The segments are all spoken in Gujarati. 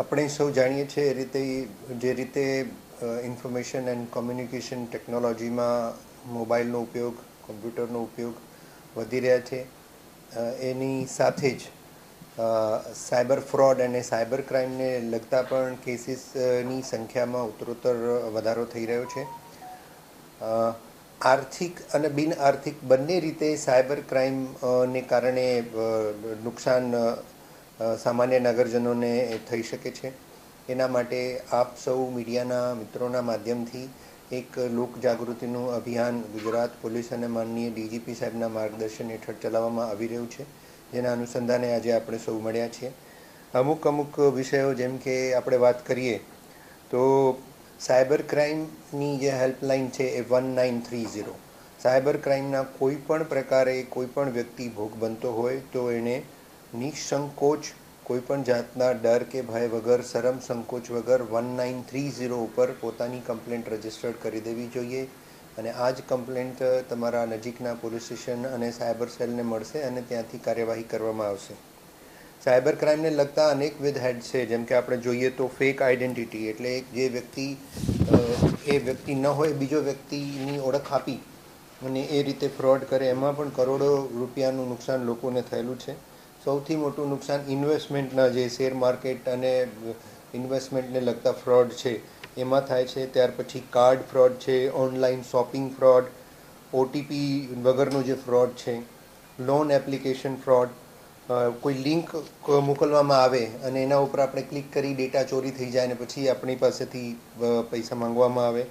આપણે સૌ જાણીએ છીએ એ રીતે જે રીતે ઇન્ફોર્મેશન એન્ડ કોમ્યુનિકેશન ટેકનોલોજીમાં મોબાઈલનો ઉપયોગ કોમ્પ્યુટરનો ઉપયોગ વધી રહ્યા છે. એની સાથે જ સાયબર ફ્રોડ અને સાયબર ક્રાઇમને લગતા પણ કેસીસની સંખ્યામાં ઉત્તરોત્તર વધારો થઈ રહ્યો છે. આર્થિક અને બિન આર્થિક બંને રીતે સાયબર ક્રાઇમને કારણે નુકસાન સામાન્ય નાગરજનોને થઈ શકે છે. એના માટે આપ સૌ મીડિયાના મિત્રોના માધ્યમથી એક લોક જાગૃતિનું અભિયાન ગુજરાત પોલીસ અને માનનીય ડીજીપી સાહેબના માર્ગદર્શન હેઠળ ચલાવવામાં આવી રહ્યું છે. જેના અનુસંધાને આજે આપણે સૌ મળ્યા છીએ. અમુક અમુક વિષયો જેમ કે આપણે વાત કરીએ તો સાયબર ક્રાઇમની જે હેલ્પલાઇન છે એ one nine three zero. Cyber ક્રાઇમના કોઈ પણ પ્રકારે કોઈ પણ વ્યક્તિ ભોગ બનતો હોય તો એને નિસંકોચ કોઈ પણ જાતના ડર કે ભય વગર, શરમ સંકોચ વગર વન નાઇન થ્રી ઝીરો ઉપર પોતાની કમ્પ્લેન્ટ રજિસ્ટર્ડ કરી દેવી જોઈએ. અને આ જ કમ્પ્લેન્ટ તમારા નજીકના પોલીસ સ્ટેશન અને સાયબર સેલને મળશે અને ત્યાંથી કાર્યવાહી કરવામાં આવશે. સાયબર ક્રાઇમને લગતા અનેકવિધ હેડ છે. જેમ કે આપણે જોઈએ તો ફેક આઈડેન્ટિટી એટલે જે વ્યક્તિ એ વ્યક્તિ ન હોય, બીજો વ્યક્તિની ઓળખ આપી અને એ રીતે ફ્રોડ કરે, એમાં પણ કરોડો રૂપિયાનું નુકસાન લોકોને થયેલું છે. સૌથી મોટું નુકસાન ઇન્વેસ્ટમેન્ટના જે શેર માર્કેટ અને ઇન્વેસ્ટમેન્ટને લગતા ફ્રોડ છે, એમાં થાય છે. ત્યાર પછી કાર્ડ ફ્રોડ છે ઓનલાઈન શોપિંગ ફ્રોડ ઓટીપી વગરનો જે ફ્રોડ છે લોન એપ્લિકેશન ફ્રોડ કોઈ લિંક મોકલવામાં આવે અને એના ઉપર આપણે ક્લિક કરી ડેટા ચોરી થઈ જાય અને પછી આપણી પાસેથી પૈસા માંગવામાં આવે.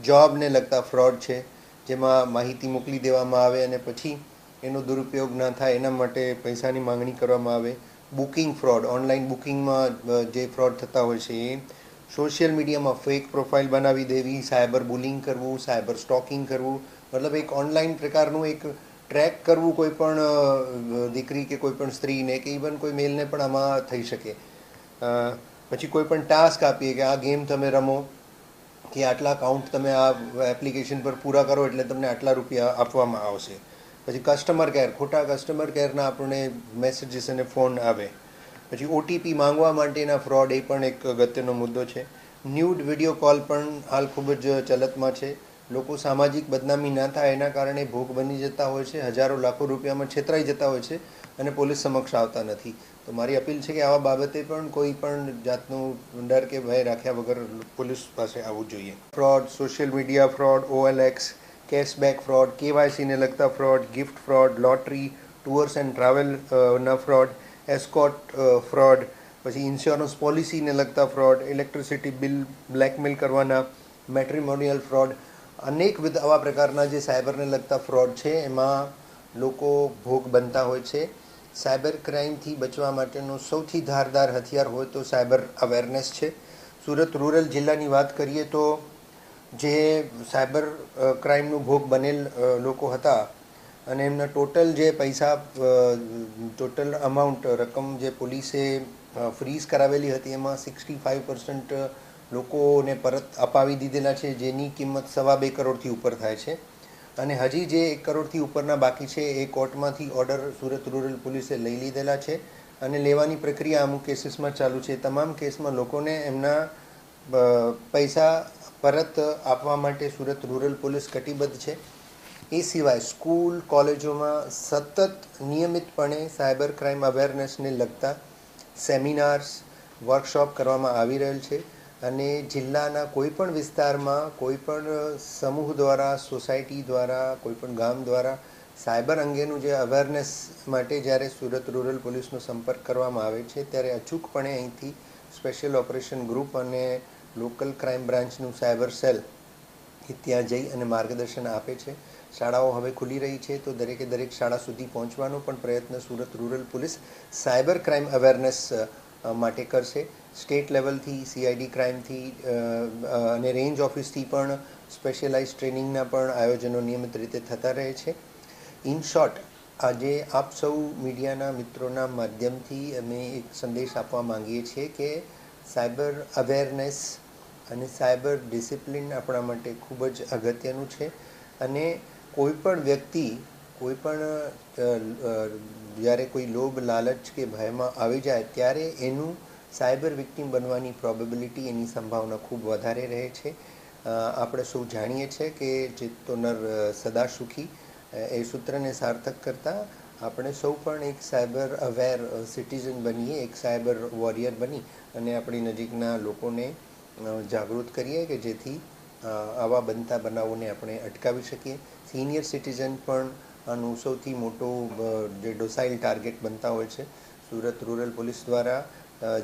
જોબને લગતા ફ્રોડ છે, જેમાં માહિતી મોકલી દેવામાં આવે અને પછી એનો દુરુપયોગ ના થાય, એના માટે પૈસાની માંગણી કરવામાં આવે. બુકિંગ ફ્રોડ, ઓનલાઈન બુકિંગમાં જે ફ્રોડ થતા હોય છે, એ સોશિયલ મીડિયામાં ફેક પ્રોફાઇલ બનાવી દેવી, સાયબર બુલિંગ કરવું, સાયબર સ્ટોકિંગ કરવું, મતલબ એક ઓનલાઈન પ્રકારનું એક ટ્રેક કરવું કોઈ પણ દીકરી કે કોઈ પણ સ્ત્રીને કે ઇવન કોઈ મેલને પણ આમાં થઈ શકે. પછી કોઈ પણ ટાસ્ક આપીએ કે આ ગેમ તમે રમો, કે આટલા કાઉન્ટ તમે આ એપ્લિકેશન પર પૂરા કરો એટલે તમને આટલા રૂપિયા આપવામાં આવશે. પછી કસ્ટમર કેર ખોટા કસ્ટમર કેરના આપણને મેસેજીસ અને ફોન આવે. પછી ઓટીપી માંગવા માટેના ફ્રોડ એ પણ એક અગત્યનો મુદ્દો છે. ન્યૂડ વીડિયો કોલ પણ હાલ ખૂબ જ ચલતમાં છે. લોકો સામાજિક બદનામી ના થાય એના કારણે ભોગ બની જતા હોય છે, હજારો લાખો રૂપિયામાં છેતરાઈ જતા હોય છે અને પોલીસ સમક્ષ આવતા નથી. તો મારી અપીલ છે કે આવા બાબતે પણ કોઈ પણ જાતનું ડર કે ભય રાખ્યા વગર પોલીસ પાસે આવવું જોઈએ. Fraud social media fraud OLX cashback fraud કેવાયસીને લગતા fraud gift fraud lottery tours and ટ્રાવેલના fraud escort fraud પછી ઇન્સ્યોરન્સ પોલિસીને લગતા ફ્રોડ ઇલેક્ટ્રિસિટી બિલ બ્લેકમેલ કરવાના મેટ્રિમોનિયલ ફ્રોડ અનેકવિધ આવા પ્રકારના જે સાયબરને લગતા ફ્રોડ છે, એમાં લોકો ભોગ બનતા હોય છે. સાયબર ક્રાઇમથી બચવા માટેનો સૌથી ધારદાર હથિયાર હોય તો સાયબર અવેરનેસ છે. સુરત રૂરલ જિલ્લાની વાત કરીએ તો જે સાયબર ક્રાઇમનો ભોગ બનેલ લોકો હતા અને એમના ટોટલ જે પૈસા ટોટલ અમાઉન્ટ, રકમ જે પોલીસે ફ્રીઝ કરાવેલી હતી, એમાં સિક્સટી ફાઇવ પર્સન્ટ લોકોને પરત અપાવી દીધેલા છે, જેની કિંમત સવા બે કરોડથી ઉપર થાય છે. અને હજી જે એક કરોડથી ઉપરના બાકી છે, એ કોર્ટમાંથી ઓર્ડર સુરત રૂરલ પોલીસે લઈ લીધેલા છે અને લેવાની પ્રક્રિયા અમુક કેસીસમાં ચાલુ છે. તમામ કેસમાં લોકોને એમના પૈસા પરત આપવા માટે સુરત રૂરલ પોલીસ કટિબદ્ધ છે. એ સિવાય સ્કૂલ, કોલેજોમાં સતત નિયમિતપણે સાયબર ક્રાઇમ અવેરનેસને લગતા સેમિનાર્સ, વર્કશોપ કરવામાં આવી રહેલ છે અને જિલ્લાના કોઈપણ વિસ્તારમાં, કોઈપણ સમૂહ દ્વારા, સોસાયટી દ્વારા, કોઈપણ ગામ દ્વારા સાયબર અંગેનું જે અવેરનેસ માટે જ્યારે સુરત રૂરલ પોલીસનો સંપર્ક કરવામાં આવે છે, ત્યારે અચૂકપણે અહીંથી સ્પેશિયલ ઓપરેશન ગ્રુપ અને લોકલ ક્રાઇમ બ્રાન્ચનું સાયબર સેલ એ ત્યાં જઈ અને માર્ગદર્શન આપે છે. શાળાઓ હવે ખુલી રહી છે તો દરેકે દરેક શાળા સુધી પહોંચવાનો પણ પ્રયત્ન Surat rural police cyber crime awareness માટે કરશે. સ્ટેટ લેવલથી, સીઆઈડી ક્રાઇમથી અને રેન્જ ઓફિસથી પણ સ્પેશિયલાઇઝ ટ્રેનિંગના પણ આયોજનો નિયમિત રીતે થતા રહે છે. ઇન શોર્ટ, આજે આપ સૌ મીડિયાના મિત્રોના માધ્યમથી અમે એક સંદેશ આપવા માંગીએ છીએ કે સાયબર અવેરનેસ અને સાયબર ડિસિપ્લિન આપણા માટે ખૂબ જ અગત્યનું છે. અને કોઈ પણ વ્યક્તિ કોઈ પણ અ, અ, જ્યારે કોઈ લોભ લાલચ કે ભયમાં આવી જાય ત્યારે એનું સાયબર વિક્ટિમ બનવાની પ્રોબેબિલિટી એની સંભાવના ખૂબ વધારે રહે છે. આપણે સૌ જાણીએ છીએ કે ચિત્તો નર સદા સુખી એ સૂત્રને સાર્થક કરતાં આપણે સૌ પણ એક સાયબર અવેર સિટીઝન બનીએ, એક સાયબર વોરિયર બની અને આપણી નજીકના લોકોને જાગૃત કરીએ કે જેથી આવા બનતા બનાવોને આપણે અટકાવી શકીએ. સિનિયર સિટીઝન પણ આનું સૌથી મોટું જે ડોસાઇલ ટાર્ગેટ બનતા હોય છે. સુરત રૂરલ પોલીસ દ્વારા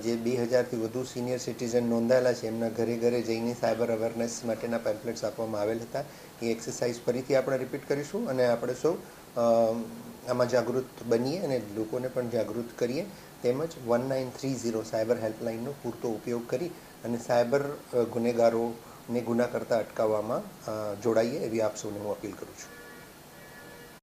જે બે હજારથી વધુ સિનિયર સિટીઝન નોંધાયેલા છે, એમના ઘરે ઘરે જઈને સાયબર અવેરનેસ માટેના પેમ્પલેટ્સ આપવામાં આવેલ હતા. એ એક્સરસાઇઝ ફરીથી આપણે રિપીટ કરીશું અને આપણે સૌ આમાં જાગૃત બનીએ અને લોકોને પણ જાગૃત કરીએ. તેમજ one nine three zero cyber હેલ્પલાઇનનો પૂરતો ઉપયોગ કરી અને સાયબર ગુનેગારોને ગુના કરતાં અટકાવવામાં જોડાઈએ એવી આપ સૌને હું અપીલ કરું છું.